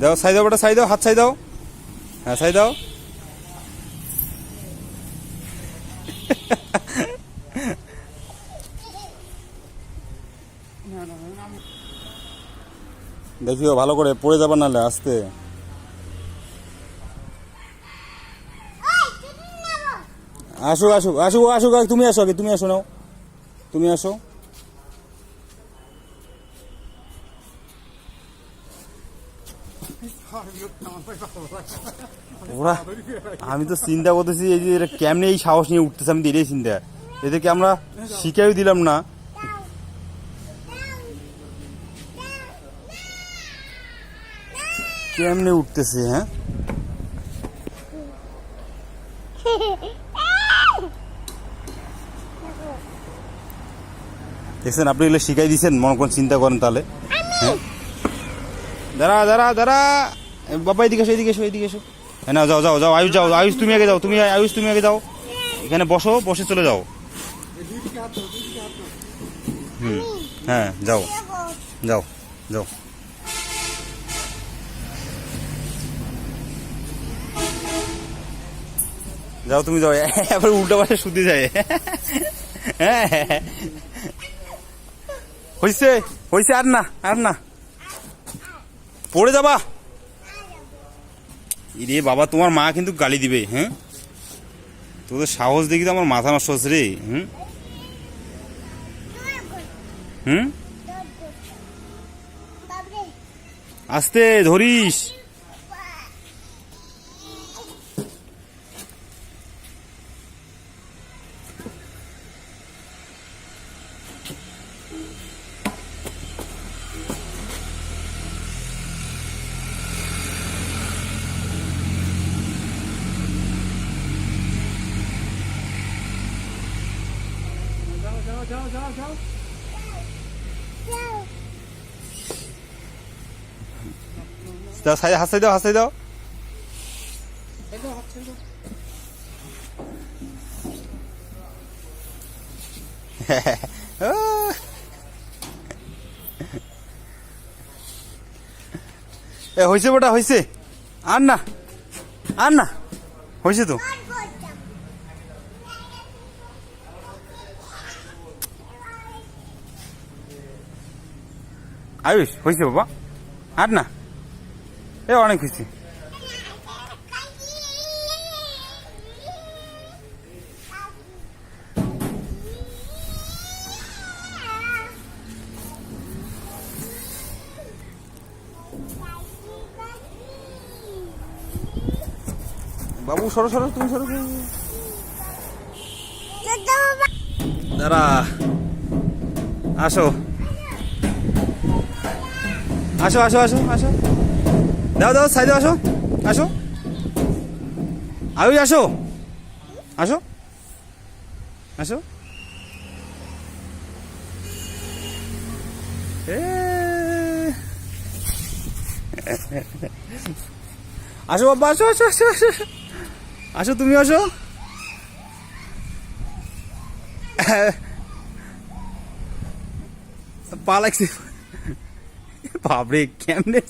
দাও, সাই দাও বেটা, সাই দাও, হাত সাই দাও। হ্যাঁ সাই দাও। দেখিও, ভালো করে পড়ে যাবার নাহলে আসতে। আসুক আসুক আসুক আসুক, তুমি আসো আগে, তুমি আসো নাও। তুমি আসো। ওরা, আমি তো চিন্তা করতেছি, এই যে এরা কেমনে এই সাহস নিয়ে উঠতেছে, আমি এটাই চিন্তা। এদেরকে আমরা শিখাই দিলাম না। কেমনে উঠতেছে হ্যাঁ? দেখছেন, আপনি এগুলো শিখাই দিয়েছেন মনে কোন চিন্তা করেন তাহলে হ্যাঁ? দাঁড়া দাঁড়া দাঁড়া। বাবা, এদিকে এসো এদিকে এসো এদিকে এসো। হ্যাঁ না যাও যাও যাও, আয়ুষ যাও, আয়ুষ, তুমি আগে যাও, তুমি আয়ুষ, তুমি আগে যাও। এখানে বসো, বসে চলে যাও। হুম হ্যাঁ যাও যাও যাও। যাও, তুমি যাও এবার উল্টো পাশে শুতে যায়। হ্যাঁ। হইছে হইছে আর না আর না। পড়ে যাবা। ইরে বাবা, তোমার মা কিন্তু গালি দিবে হ্যাঁ? তোদের সাহস দেখি তো আমার মাথা নষ্ট হচ্ছে রে, হুম? হুম? আস্তে ধরিস। দাও সাইডে হাসাই দাও হাসাই দাও এ হয়েছে বেটা হয়েছে আর না আর না হয়েছে তো আয়ুষ হয়েছে বাবা? আর না? এ, অনেক খুশি বাবু, সরো সরো, তুমি সরো। দাঁড়া। আসো। আসো আসো আসো আসো। দাও দাও, সাইডে আসো। আসো। আয়ুষ, আসো। আসো। আসো। আসো বাবা, আসো আসো আসো আসো। আসো, তুমি আসো। পা লাগছে। বাপরে কেমনে